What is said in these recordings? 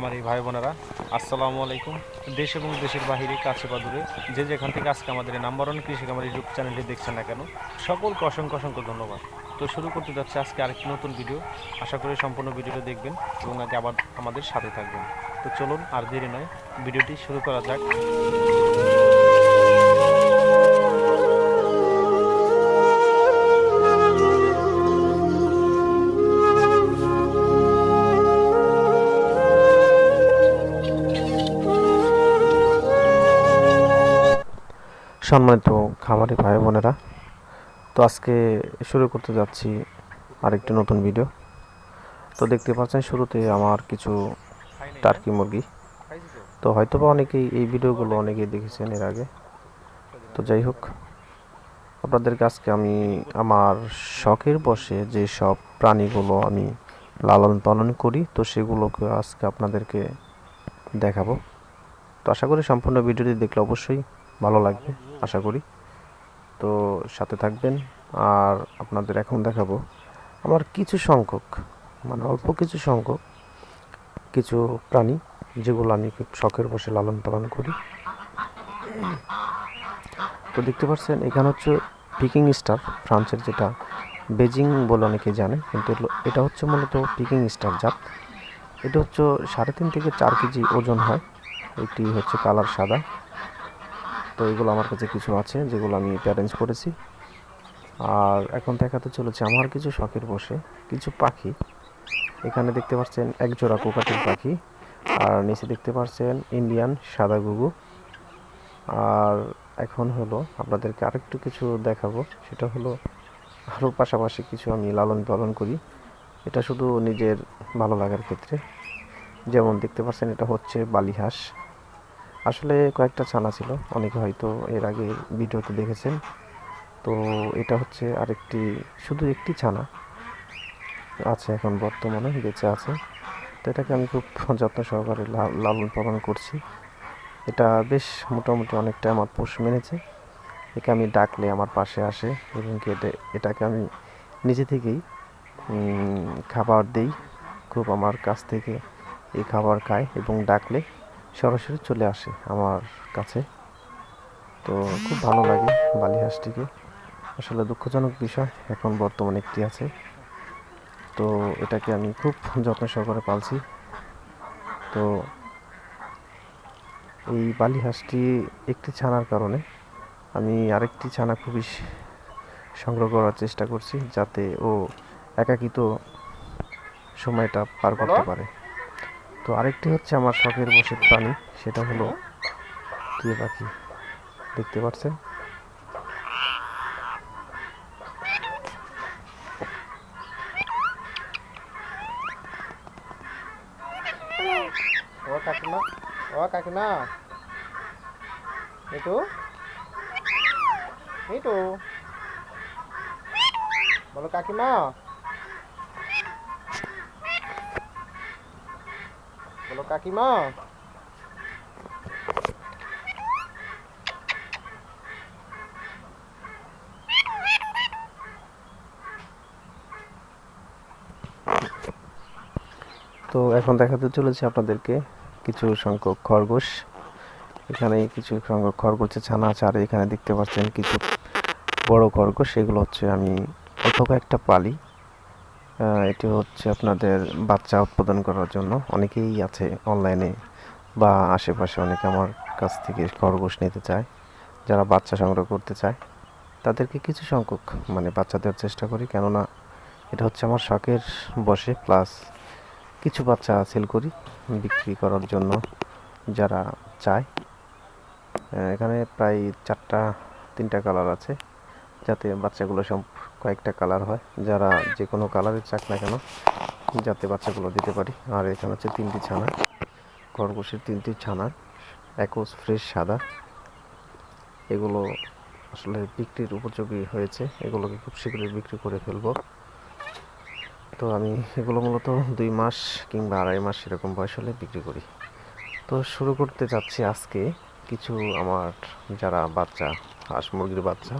প্রিয় এই ভাই বোনেরা, আসসালামু আলাইকুম। দেশ এবং দেশের বাহিরে, কাছে বা দূরে, যে যেখান থেকে আজকে আমাদের নাম্বার ওয়ান কৃষি খামার ইউটিউব চ্যানেলটি দেখছেন না কেন, সকলকে অসংখ্য অসংখ্য ধন্যবাদ। তো শুরু করতে যাচ্ছে আজকে আরেকটি নতুন ভিডিও আশা করি সম্পূর্ণ ভিডিওটা দেখবেন এবং আগে আবার আমাদের সাথে থাকবেন। তো চলুন আর দেরি নয় ভিডিওটি শুরু করা যাক। সম্মানিত খামারি ভাই বোনেরা, তো আজকে শুরু করতে যাচ্ছি আরেকটি নতুন ভিডিও তো দেখতে পাচ্ছেন, শুরুতে আমার কিছু টার্কি মুরগি। তো হয়তো বা অনেকেই এই ভিডিওগুলো অনেকেই দেখেছেন এর আগে। তো যাই হোক, আপনাদেরকে আজকে আমি আমার শখের বসে যে সব প্রাণীগুলো আমি লালন পালন করি, তো সেগুলোকে আজকে আপনাদেরকে দেখাবো। তো আশা করি সম্পূর্ণ ভিডিওটি দেখলে অবশ্যই ভালো লাগবে। আশা করি। তো সাথে থাকবেন। আর আপনাদের এখন দেখাবো আমার কিছু সংখ্যক মানে অল্প কিছু সংখ্যক কিছু প্রাণী, যেগুলো আমি খুব শখের বসে লালন পালন করি। তো দেখতে পাচ্ছেন, এখানে হচ্ছে পিকিং স্টার ফ্রান্সের যেটা বেজিং বলে অনেকে জানে, কিন্তু এটা হচ্ছে মূলত পিকিং স্টার জাত। এটা হচ্ছে সাড়ে তিন থেকে চার কেজি ওজন হয়। এটি হচ্ছে কালার সাদা। তো এগুলো আমার কাছে কিছু আছে, যেগুলো আমি প্যারেন্টস করেছি। আর এখন দেখাতে চলেছে আমার কিছু শখের বসে, কিছু পাখি। এখানে দেখতে পাচ্ছেন এক জোড়া কোকাটির পাখি, আর নিচে দেখতে পাচ্ছেন ইন্ডিয়ান সাদা গুগু আর এখন হলো আপনাদেরকে আরেকটু কিছু দেখাবো, সেটা হলো আরও পাশাপাশি কিছু আমি লালন পালন করি। এটা শুধু নিজের ভালো লাগার ক্ষেত্রে। যেমন দেখতে পাচ্ছেন এটা হচ্ছে বালিহাঁস। আসলে কয়েকটা ছানা ছিল। অনেকে হয়তো এর আগে ভিডিওতে দেখেছেন। তো এটা হচ্ছে আরেকটি, শুধু একটি ছানা আছে এখন বর্তমানে, বেঁচে আছে। তো এটাকে আমি খুব যত্ন সহকারে লালন পালন করছি। এটা বেশ মোটামুটি অনেকটা আমার পোষ মেনেছে। একে আমি ডাকলে আমার পাশে আসে এবং এটাকে আমি নিজে থেকেই খাবার দেই। খুব আমার কাছ থেকে এই খাবার খায় এবং ডাকলে সরাসরি চলে আসে আমার কাছে। তো খুব ভালো লাগে বালি হাঁসটিকে আসলে দুঃখজনক বিষয় এখন বর্তমানে একটি আছে। তো এটাকে আমি খুব যত্ন সহকারে পালছি। তো এই বালি হাঁসটি একটি ছানার কারণে আমি আরেকটি ছানা খুবই সংগ্রহ করার চেষ্টা করছি যাতে ও একাকিত সময়টা পার করতে পারে। তো আরেকটি হচ্ছে আমার শখের বসে প্রাণী, সেটা হলো টিয়া পাখি দেখতে পাচ্ছেন? ও কাকিমা, ও বলো কাকিমা। কাকিমা? তো এখন দেখাতে চলেছে আপনাদেরকে কিছু সংখ্যক খরগোশ। এখানে কিছু সংখ্যক খরগোশের ছানা আছে, আর এখানে দেখতে পাচ্ছেন কিছু বড় খরগোশ। সেগুলো হচ্ছে আমি অথবা একটা পালি। এটি হচ্ছে আপনাদের বাচ্চা উৎপাদন করার জন্য। অনেকেই আছে অনলাইনে বা আশেপাশে অনেকে আমার কাছ থেকে খরগোশ নিতে চায়, যারা বাচ্চা সংগ্রহ করতে চায়। তাদেরকে কিছু সংখ্যক মানে বাচ্চা দেওয়ার চেষ্টা করি, কেননা এটা হচ্ছে আমার শখের বসে। প্লাস কিছু বাচ্চা সেল করি বিক্রি করার জন্য যারা চায়। এখানে প্রায় চারটা, তিনটা কালার আছে, যাতে বাচ্চাগুলো কয়েকটা কালার হয়, যারা যে কোনো কালারের চাক না কেন, যাতে বাচ্চাগুলো দিতে পারি। আর এখানে হচ্ছে তিনটি ছানা, খরগোশের তিনটি ছানা একোস ফ্রেশ সাদা। এগুলো আসলে বিক্রির উপযোগী হয়েছে, এগুলোকে খুব শীঘ্রই বিক্রি করে ফেলব। তো আমি এগুলো মূলত দুই মাস কিংবা আড়াই মাস এরকম বয়স হলে বিক্রি করি। তো শুরু করতে যাচ্ছি আজকে কিছু আমার যারা বাচ্চা, হাঁস মুরগির বাচ্চা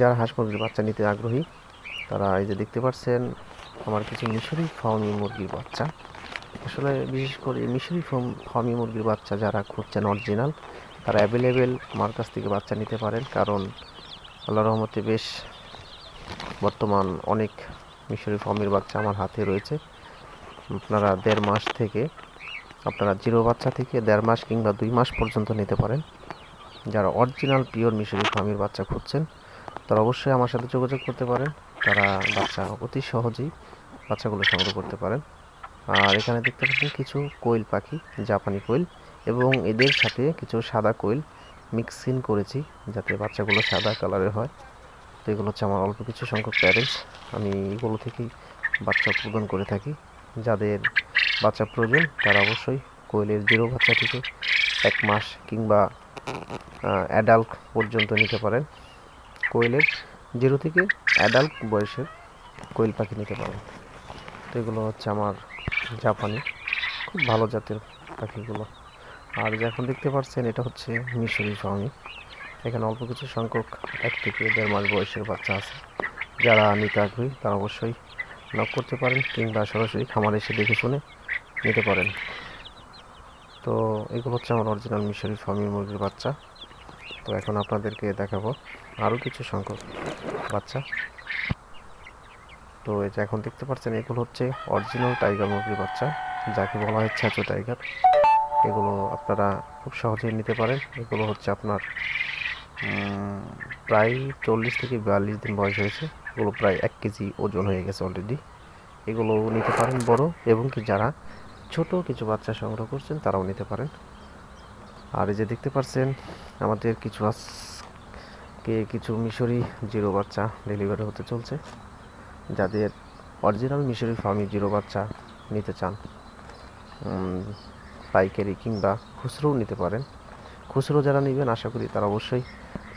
যারা হাঁস মুরগির বাচ্চা নিতে আগ্রহী, তারা এই যে দেখতে পাচ্ছেন, আমার কিছু মিশরি ফার্মি মুরগির বাচ্চা। আসলে বিশেষ করে মিশরি ফার্মি মুরগির বাচ্চা যারা খুঁজছেন অরিজিনাল তারা অ্যাভেলেবেল আমার কাছ থেকে বাচ্চা নিতে পারেন, কারণ আল্লাহ রহমতে বেশ বর্তমান অনেক মিশরি ফার্মির বাচ্চা আমার হাতে রয়েছে। আপনারা দেড় মাস থেকে, আপনারা জিরো বাচ্চা থেকে দেড় মাস কিংবা দুই মাস পর্যন্ত নিতে পারেন। যারা অরিজিনাল পিওর মিশরি ফার্মির বাচ্চা খুঁজছেন তারা অবশ্যই আমার সাথে যোগাযোগ করতে পারেন। তারা বাচ্চা অতি সহজেই বাচ্চাগুলো সংগ্রহ করতে পারেন। আর এখানে দেখতে পাচ্ছেন কিছু কোয়েল পাখি, জাপানি কোয়েল, এবং এদের সাথে কিছু সাদা কোয়েল মিক্সিং করেছি, যাতে বাচ্চাগুলো সাদা কালারের হয়। তো এগুলো হচ্ছে আমার অল্প কিছু সংখ্যক প্যারেন্টস আমি এগুলো থেকেই বাচ্চা উৎপাদন করে থাকি। যাদের বাচ্চা প্রয়োজন, তারা অবশ্যই কোয়েলের জিরো বাচ্চা থেকে এক মাস কিংবা অ্যাডাল্ট পর্যন্ত নিতে পারেন। কোয়েলের জিরো থেকে অ্যাডাল্ট বয়সের কোয়েল পাখি নিতে পারেন তো এগুলো হচ্ছে আমার জাপানি, খুব ভালো জাতের পাখিগুলো। আর এখন দেখতে পাচ্ছেন, এটা হচ্ছে মিশরি ফার্মি এখানে অল্প কিছু সংখ্যক, এক থেকে দেড় মাস বয়সের বাচ্চা আছে। যারা নিতে আগ্রহী, তারা অবশ্যই নক করতে পারেন কিংবা সরাসরি খামারে এসে দেখে শুনে নিতে পারেন। তো এগুলো হচ্ছে আমার অরিজিনাল মিশরি ফার্মি মুরগির বাচ্চা। তো এখন আপনাদেরকে দেখাবো আরও কিছু সংখ্যক বাচ্চা। তো এই যে এখন দেখতে পাচ্ছেন, এগুলো হচ্ছে অরিজিনাল টাইগার মুরগির বাচ্চা, যাকে বলা হয় ছ্যাঁচো টাইগার এগুলো আপনারা খুব সহজেই নিতে পারেন। এগুলো হচ্ছে আপনার প্রায় চল্লিশ থেকে বিয়াল্লিশ দিন বয়স হয়েছে। এগুলো প্রায় এক কেজি ওজন হয়ে গেছে অলরেডি এগুলো নিতে পারেন বড়, এবং কি যারা ছোট কিছু বাচ্চা সংগ্রহ করছেন, তারাও নিতে পারেন। আর এই যে দেখতে পাচ্ছেন, আমাদের কিছু আজকে কিছু মিশরি জিরো বাচ্চা ডেলিভারি হতে চলছে। যাদের অরিজিনাল মিশরি ফার্মি জিরো বাচ্চা নিতে চান পাইকারি কিংবা খুচরোও নিতে পারেন। খুচরো যারা নেবেন, আশা করি তারা অবশ্যই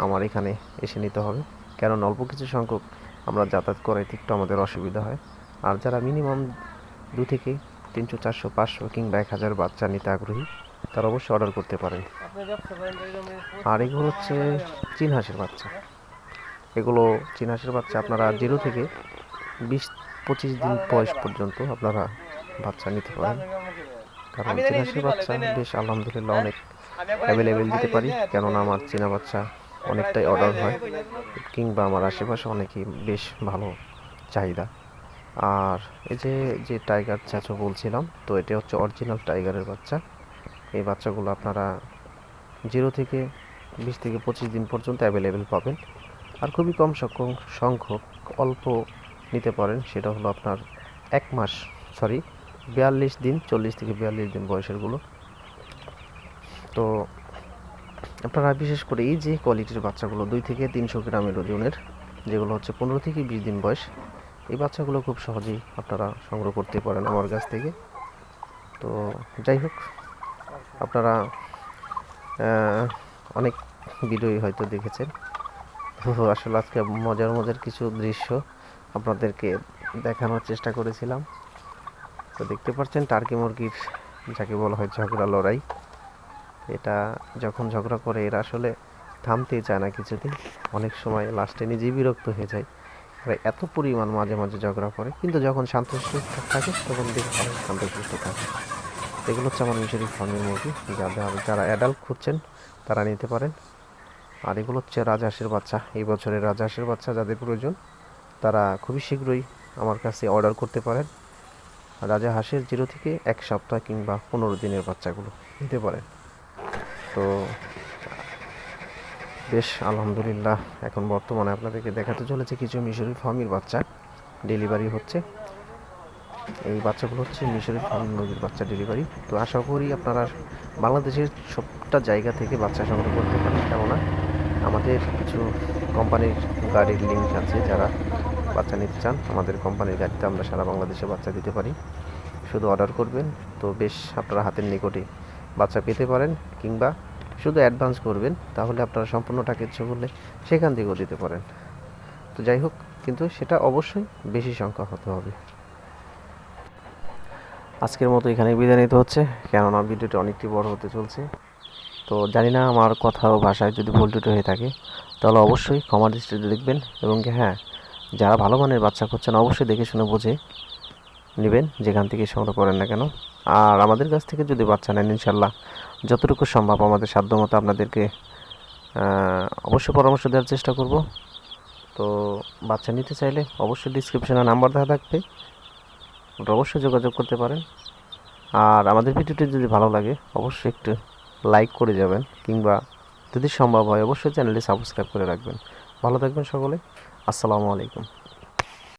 আমার এখানে এসে নিতে হবে। কারণ অল্প কিছু সংখ্যক আমরা যাতায়াত করাইতে একটু আমাদের অসুবিধা হয়। আর যারা মিনিমাম দু থেকে তিনশো, চারশো, পাঁচশো কিংবা এক হাজার বাচ্চা নিতে আগ্রহী তারা অবশ্যই অর্ডার করতে পারেন আর এগুলো হচ্ছে চীন হাঁসের বাচ্চা। এগুলো চীন হাঁসের বাচ্চা আপনারা জিরো থেকে বিশ, পঁচিশ দিন বয়স পর্যন্ত আপনারা বাচ্চা নিতে পারেন। কারণ চীন হাঁসের বাচ্চা বেশ আলহামদুলিল্লাহ অনেক অ্যাভেলেবেল দিতে পারি। কেননা আমার চীনা বাচ্চা অনেকটাই অর্ডার হয়। কিংবা আমার আশেপাশে অনেকই বেশ ভালো চাহিদা। আর এই যে যে টাইগার চাচো বলছিলাম, তো এটা হচ্ছে অরিজিনাল টাইগারের বাচ্চা। এই বাচ্চাগুলো আপনারা জিরো থেকে বিশ থেকে পঁচিশ দিন পর্যন্ত অ্যাভেলেবেল পাবেন। আর খুবই কম সংখ্যক সংখ্যক অল্প নিতে পারেন, সেটা হলো আপনার এক মাস সরি বিয়াল্লিশ দিন, চল্লিশ থেকে বিয়াল্লিশ দিন বয়সেরগুলো তো আপনারা বিশেষ করে এই যে কোয়ালিটির বাচ্চাগুলো, দুই থেকে তিনশো গ্রামের ওজনের, যেগুলো হচ্ছে পনেরো থেকে বিশ দিন বয়স, এই বাচ্চাগুলো খুব সহজেই আপনারা সংগ্রহ করতে পারেন আমার কাছ থেকে। তো যাই হোক আপনারা অনেক ভিডিওই হয়তো দেখেছেন। তো আসলে আজকে মজার মজার কিছু দৃশ্য আপনাদেরকে দেখানোর চেষ্টা করেছিলাম। তো দেখতে পাচ্ছেন টার্কি মুরগির, যাকে বলা হয় ঝগড়া লড়াই। এটা যখন ঝগড়া করে, এরা আসলে থামতেই চায় না কিছুতেই। অনেক সময় লাস্টে নিজেই বিরক্ত হয়ে যায়। এরা এত পরিমাণ মাঝে মাঝে ঝগড়া করে, কিন্তু যখন শান্তশিষ্ট থাকে, তখন দেখে অনেক শান্তশিষ্ট থাকে। এগুলো হচ্ছে আমার মিশরি ফার্মের মুরগি যারা যারা অ্যাডাল্ট খুঁজছেন, তারা নিতে পারেন। আর এগুলো হচ্ছে রাজহাঁসের বাচ্চা, এই বছরের রাজহাঁসের বাচ্চা যাদের প্রয়োজন, তারা খুবই শীঘ্রই আমার কাছে অর্ডার করতে পারেন। রাজা হাঁসের জিরো থেকে এক সপ্তাহ কিংবা পনেরো দিনের বাচ্চাগুলো নিতে পারেন। তো, বেশ, আলহামদুলিল্লাহ। এখন বর্তমানে আপনাদেরকে দেখাতে চলেছে কিছু মিশরি ফার্মির বাচ্চা। ডেলিভারি হচ্ছে। এই বাচ্চাগুলো হচ্ছে মিশরি ফার্ম মুরগির বাচ্চা ডেলিভারি তো আশা করি আপনারা বাংলাদেশের সবটা জায়গা থেকে বাচ্চা সংগ্রহ করতে পারেন কেননা আমাদের কিছু কোম্পানির গাড়ির লিঙ্ক আছে, যারা বাচ্চা নিতে চান, আমাদের কোম্পানির গাড়িতে আমরা সারা বাংলাদেশে বাচ্চা দিতে পারি। শুধু অর্ডার করবেন, তো বেশ আপনারা হাতের নিকটে বাচ্চা পেতে পারেন, কিংবা শুধু অ্যাডভান্স করবেন, তাহলে আপনারা সম্পূর্ণ টাকা ইচ্ছে করলে সেখান থেকেও দিতে পারেন। তো যাই হোক, কিন্তু সেটা অবশ্যই বেশি সংখ্যা হতে হবে। আজকের মতো এখানে বিদায় নিতে হচ্ছে, কেননা ভিডিওটি অনেকটি বড় হতে চলছে। তো জানি না আমার কথা ও ভাষায় যদি ভুল টুটি হয়ে থাকে, তাহলে অবশ্যই ক্ষমা দৃষ্টিতে দেখবেন এবং হ্যাঁ যারা ভালো মানের বাচ্চা করছেন অবশ্যই দেখে শুনে বুঝে নেবেন যেখান থেকে সংগ্রহ করেন না কেন। আর আমাদের কাছ থেকে যদি বাচ্চা নেন, ইনশাল্লাহ যতটুকু সম্ভব আমাদের সাধ্যমতো আপনাদেরকে অবশ্যই পরামর্শ দেওয়ার চেষ্টা করব। তো বাচ্চা নিতে চাইলে অবশ্যই ডিসক্রিপশনে নাম্বার দেওয়া থাকবে। ওটা অবশ্যই যোগাযোগ করতে পারেন। আর আমাদের ভিডিওটি যদি ভালো লাগে, অবশ্যই একটু লাইক করে যাবেন, কিংবা যদি সম্ভব হয়, অবশ্যই চ্যানেলটি সাবস্ক্রাইব করে রাখবেন। ভালো থাকবেন সকলে। আসসালামু আলাইকুম।